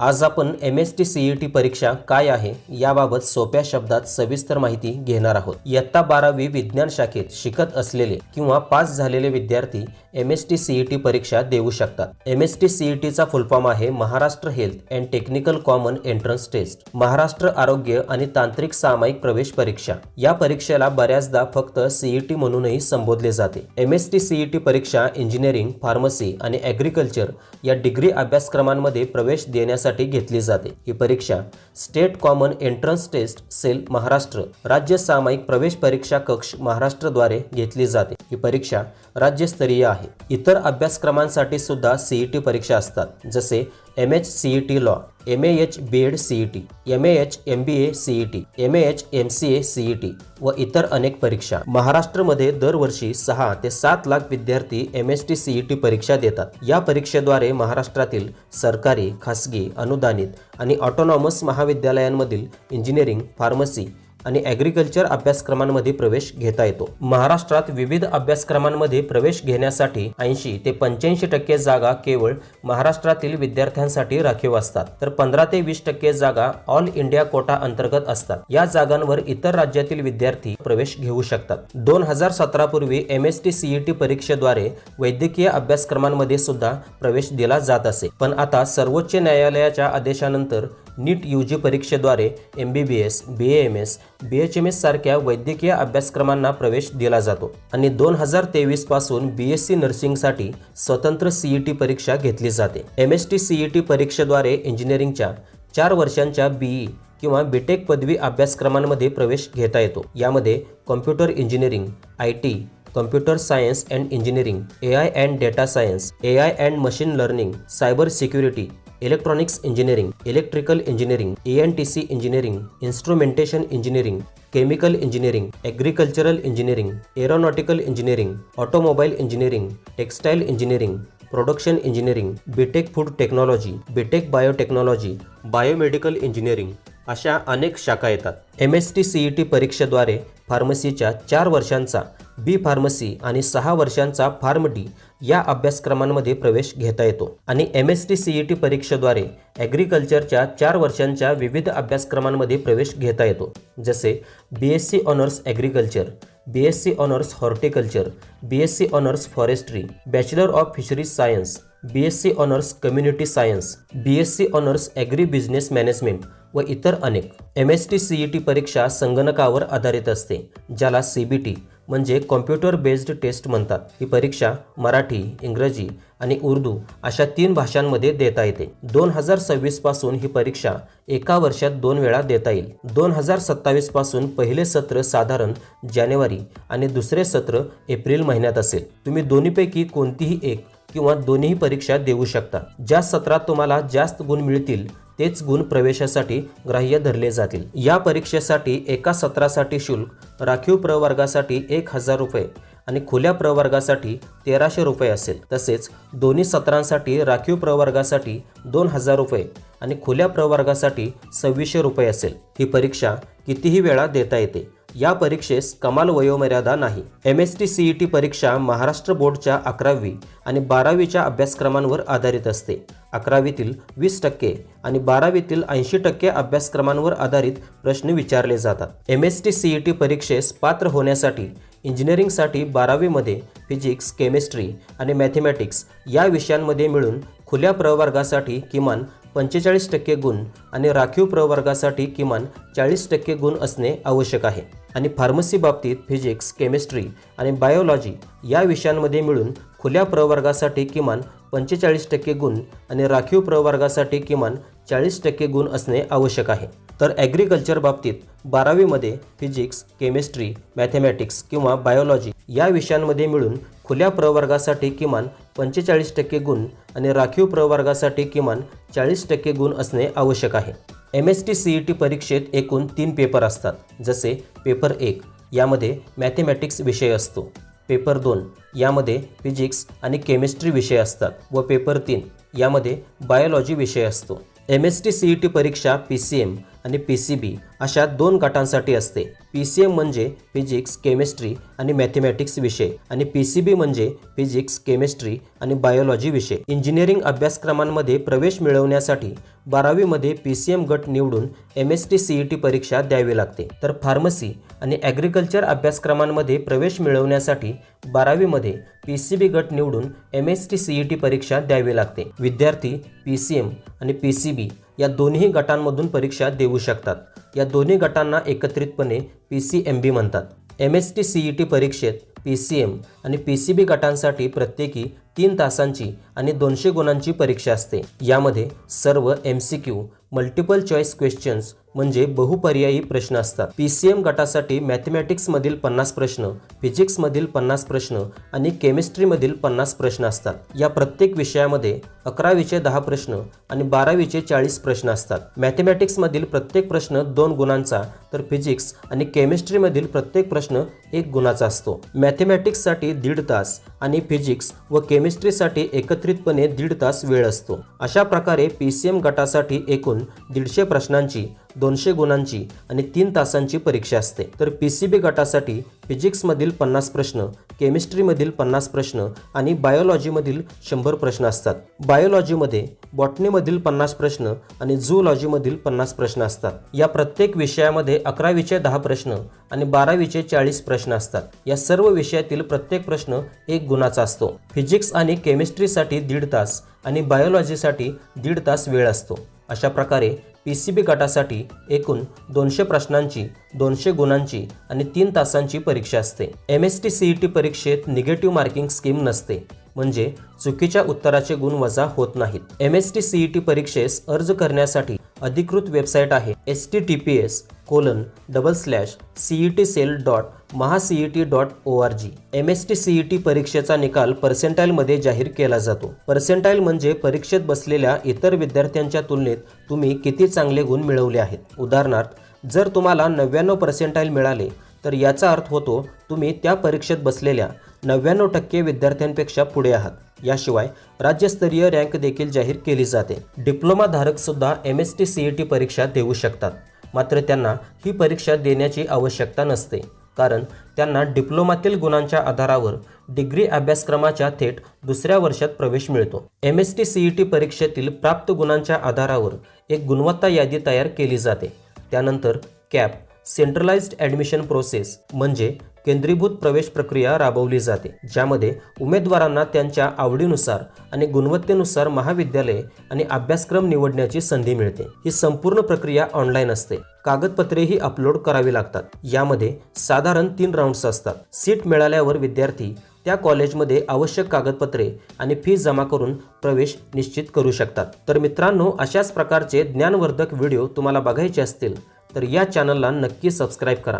आज आपण M S T C E T परीक्षा काय आहे याबाबत सोप्या शब्दात सविस्तर माहिती घेणार आहोत. इयत्ता बारावी विज्ञान शाखेत शिकत असलेले किंवा पास झालेले विद्यार्थी M S T C E T परीक्षा देऊ शकतात. M S T C E टीचा फुलफॉर्म आहे Maharashtra health and technical common entrance test Maharashtra आरोग्य आणि तांत्रिक सामायिक प्रवेश परीक्षा. या परीक्षेला बऱ्याचदा फक्त सीईटी म्हणूनही संबोधले जाते. M S T C E T परीक्षा इंजिनिअरिंग फार्मसी आणि ॲग्रिकल्चर या डिग्री अभ्यासक्रमांमध्ये प्रवेश देण्यासाठी घेतली जाते. ही परीक्षा state common entrance test cell Maharashtra राज्य सामायिक प्रवेश परीक्षा कक्ष महाराष्ट्रद्वारे घेतली जाते. ही परीक्षा राज्यस्तरीय आहे. इतर अभ्यासक्रमांसाठी सुद्धा सीईटी परीक्षा असतात. जसे M H C E T law M A H B Ed C E T M A H M B A C E T M A H M C A C E T व इतर अनेक परीक्षा. महाराष्ट्रामध्ये दरवर्षी सहा ते सात लाख विद्यार्थी M S T C E T परीक्षा देतात. या परीक्षेद्वारे महाराष्ट्रातील सरकारी खासगी अनुदानित आणि ऑटोनॉमस महाविद्यालयांमधील इंजिनिअरिंग फार्मसी आणि ॲग्रिकल्चर अभ्यासक्रमांमध्ये प्रवेश घेता येतो. महाराष्ट्रात विविध अभ्यासक्रमांमध्ये प्रवेश घेण्यासाठी ऐंशी ते पंच्याऐंशी टक्के जागा केवळ महाराष्ट्रातील विद्यार्थ्यांसाठी राखीव असतात. तर पंधरा ते वीस टक्के जागा ऑल इंडिया कोटा अंतर्गत असतात. या जागांवर इतर राज्यातील विद्यार्थी प्रवेश घेऊ शकतात. दोन हजार सतरा पूर्वी एम एस टी सीईटी परीक्षेद्वारे वैद्यकीय अभ्यासक्रमांमध्ये सुद्धा प्रवेश दिला जात असे. पण आता सर्वोच्च न्यायालयाच्या आदेशानंतर NEET U G परीक्षेद्वारे M B B S B M S B H M S सारख्या वैद्यकीय अभ्यासक्रमांना प्रवेश दिला जातो आणि दोन हजार तेवीसपासून बी एस सी नर्सिंगसाठी स्वतंत्र सीई टी परीक्षा घेतली जाते. M S T CE T परीक्षेद्वारे इंजिनिअरिंगच्या चार वर्षांच्या बीई किंवा बीटेक पदवी अभ्यासक्रमांमध्ये प्रवेश घेता येतो. यामध्ये computer engineering I T computer science and engineering A I and data science A I and machine learning cyber security electronics engineering electrical engineering A N T C engineering instrumentation engineering chemical engineering agricultural engineering aeronautical engineering automobile engineering textile engineering production engineering B Tech food technology B Tech biotechnology biomedical engineering अशा अनेक शाखा येतात. M S T C E T परीक्षेद्वारे फार्मसीच्या चार वर्षांचा बी pharmacy आणि सहा वर्षांचा फार्म डी या अभ्यासक्रमांमध्ये प्रवेश घेता येतो. आणि M S T C E T परीक्षेद्वारे ॲग्रिकल्चरच्या चार वर्षांच्या विविध अभ्यासक्रमांमध्ये प्रवेश घेता येतो. जसे B S C honours agriculture B S C honours horticulture B S C honours forestry bachelor of fisheries science B S C honours community science B S C honours agri business management व इतर अनेक. M S T C E T परीक्षा संगणकावर आधारित असते ज्याला C B T म्हणजे computer based test म्हणतात. ही परीक्षा मराठी इंग्रजी आणि उर्दू अशा तीन भाषांमध्ये देता येते. दोन हजार सव्वीसपासून ही परीक्षा एका वर्षात दोन वेळा देता येईल. दोन हजार सत्तावीसपासून पहिले सत्र साधारण जानेवारी आणि दुसरे सत्र एप्रिल महिन्यात असेल. तुम्ही दोन्हीपैकी कोणतीही एक किंवा दोन्ही परीक्षा देऊ शकता. ज्या सत्रात तुम्हाला जास्त गुण मिळतील तेच गुण प्रवेशासाठी ग्राह्य धरले जातील. या परीक्षेसाठी एका सत्रासाठी शुल्क राखीव प्रवर्गासाठी एक हजार रुपये आणि खुल्या प्रवर्गासाठी तेराशे रुपये असेल. तसेच दोन्ही सत्रांसाठी राखीव प्रवर्गासाठी दोन हजार रुपये आणि खुल्या प्रवर्गासाठी सव्वीसशे रुपये असेल. ही परीक्षा कितीही वेळा देता येते. या परीक्षेस कमाल वयोमर्यादा नाही. M S T C E T परीक्षा महाराष्ट्र बोर्डच्या अकरावी आणि बारावीच्या अभ्यासक्रमांवर आधारित असते. अकरावीतील वीस टक्के आणि बारावीतील ऐंशी टक्के अभ्यासक्रमांवर आधारित प्रश्न विचारले जातात. M S T C E T परीक्षेस पात्र होण्यासाठी इंजिनिअरिंगसाठी बारावीमध्ये फिजिक्स केमिस्ट्री आणि मॅथमॅटिक्स या विषयांमध्ये मिळून खुल्या प्रवर्गासाठी किमान पंचेचाळीस टक्के गुण आणि राखीव प्रवर्गासाठी किमान चाळीस टक्के गुण असणे आवश्यक आहे. आणि फार्मसी बाबतीत फिजिक्स केमिस्ट्री आणि बायोलॉजी या विषयांमध्ये मिळून खुल्या प्रवर्गासाठी किमान पंचेचाळीस टक्के गुण आणि राखीव प्रवर्गासाठी किमान चाळीस टक्के गुण असणे आवश्यक आहे. तर ॲग्रिकल्चर बाबतीत बारावीमध्ये फिजिक्स केमिस्ट्री मॅथेमॅटिक्स किंवा बायोलॉजी या विषयांमध्ये मिळून खुल्या प्रवर्गासाठी किमान पंचेचाळीस टक्के गुण आणि राखीव प्रवर्गासाठी किमान चाळीस टक्के गुण असणे आवश्यक आहे. M S T C E T परीक्षेत एकूण तीन पेपर असतात जसे पेपर एक यामध्ये मॅथेमॅटिक्स विषय असतो. पेपर दोन यामध्ये फिजिक्स आणि केमिस्ट्री विषय असतात व पेपर तीन यामध्ये बायोलॉजी विषय असतो. M S T C E T परीक्षा पी सी एम आणि पी सी बी अशा दोन गटांसाठी असते. पी सी एम म्हणजे फिजिक्स केमिस्ट्री आणि मॅथमॅटिक्स विषय आणि पी सी बी म्हणजे फिजिक्स केमिस्ट्री आणि बायोलॉजी विषय. इंजिनिअरिंग अभ्यासक्रमांमध्ये प्रवेश मिळवण्यासाठी बारावीमध्ये पी सी एम गट निवडून M S T C E T परीक्षा द्यावी लागते. तर फार्मसी आणि ॲग्रिकल्चर अभ्यासक्रमांमध्ये प्रवेश मिळवण्यासाठी बारावीमध्ये पी सी बी गट निवडून M S T C E T परीक्षा द्यावी लागते. विद्यार्थी पी सी एम आणि पी सी बी या दोन्ही गटांमधून परीक्षा देऊ शकतात. या दोन्ही गटांना एकत्रितपणे पी सी एम बी म्हणतात. M S T C E T परीक्षेत पी सी एम आणि पी सी बी गटांसाठी प्रत्येकी तीन तासांची आणि दोनशे गुणांची परीक्षा असते. यामध्ये सर्व M C Q multiple choice questions म्हणजे बहुपर्यायी प्रश्न असतात. पी सी एम गटासाठी मॅथमॅटिक्समधील पन्नास प्रश्न फिजिक्समधील पन्नास प्रश्न आणि केमिस्ट्रीमधील पन्नास प्रश्न असतात. या प्रत्येक विषयामध्ये अकरावीचे दहा प्रश्न आणि बारावीचे चाळीस प्रश्न असतात. मॅथमॅटिक्समधील प्रत्येक प्रश्न दोन गुणांचा तर फिजिक्स आणि केमिस्ट्रीमधील प्रत्येक प्रश्न एक गुणाचा असतो. मॅथमॅटिक्ससाठी दीड तास आणि फिजिक्स व केमिस्ट्रीसाठी एकत्रितपणे दीड तास वेळ असतो. अशा प्रकारे पी सी एम गटासाठी एकूण दीडशे प्रश्नांची दोनशे गुणांची आणि तीन तासांची परीक्षा असते. तर पी सी बी गटासाठी फिजिक्समधील पन्नास प्रश्न केमिस्ट्रीमधील पन्नास प्रश्न आणि बायोलॉजीमधील शंभर प्रश्न असतात. बायोलॉजीमध्ये बॉटनीमधील पन्नास प्रश्न आणि झूलॉजीमधील पन्नास प्रश्न असतात. या प्रत्येक विषयामध्ये अकरावीचे दहा प्रश्न आणि बारावीचे चाळीस प्रश्न असतात. या सर्व विषयातील प्रत्येक प्रश्न एक गुणाचा असतो. फिजिक्स आणि केमिस्ट्रीसाठी दीड तास आणि बायोलॉजीसाठी दीड तास वेळ असतो. अशा प्रकारे पी सी बी गटासाठी एकूण दोनशे प्रश्नांची दोनशे गुणांची आणि तीन तासांची परीक्षा असते. M S T C E T परीक्षेत निगेटिव्ह मार्किंग स्कीम नसते. म्हणजे चुकीच्या उत्तराचे गुण वजा होत नाहीत. M S T C E T परीक्षेस अर्ज करण्यासाठी अधिकृत वेबसाईट आहे S T T P S colon double slash CE T cell dot महासीई T dot O R G M S T CE T परीक्षेचा निकाल पर्सेंटाईलमध्ये जाहीर केला जातो. पर्सेंटाईल म्हणजे परीक्षेत बसलेल्या इतर विद्यार्थ्यांच्या तुलनेत तुम्ही किती चांगले गुण मिळवले आहेत. उदाहरणार्थ जर तुम्हाला नव्याण्णव पर्सेंटाईल मिळाले तर याचा अर्थ होतो तुम्ही त्या परीक्षेत बसलेल्या नव्याण्णव टक्के विद्यार्थ्यांपेक्षा पुढे आहात. याशिवाय राज्यस्तरीय रँक देखील जाहीर केली जाते. डिप्लोमाधारकसुद्धा सुद्धा M S T C E T परीक्षा देऊ शकतात. मात्र त्यांना ही परीक्षा देण्याची आवश्यकता नसते. कारण त्यांना डिप्लोमातील गुणांच्या आधारावर डिग्री अभ्यासक्रमाच्या थेट दुसऱ्या वर्षात प्रवेश मिळतो. M S T C E T परीक्षेतील प्राप्त गुणांच्या आधारावर एक गुणवत्ता यादी तयार केली जाते. त्यानंतर कॅप सेंट्रलाइज्ड ॲडमिशन प्रोसेस म्हणजे केंद्रीभूत प्रवेश प्रक्रिया राबवली जाते ज्यामध्ये उमेदवारांना त्यांच्या आवडीनुसार आणि गुणवत्तेनुसार महाविद्यालय आणि अभ्यासक्रम निवडण्याची संधी मिळते. ही संपूर्ण प्रक्रिया ऑनलाईन असते. कागदपत्रेही अपलोड करावी लागतात. यामध्ये साधारण तीन राऊंड्स असतात. सीट मिळाल्यावर विद्यार्थी त्या कॉलेजमध्ये आवश्यक कागदपत्रे आणि फी जमा करून प्रवेश निश्चित करू शकतात. तर मित्रांनो अशाच प्रकारचे ज्ञानवर्धक व्हिडिओ तुम्हाला बघायचे असतील तर या चॅनलला नक्की सबस्क्राईब करा.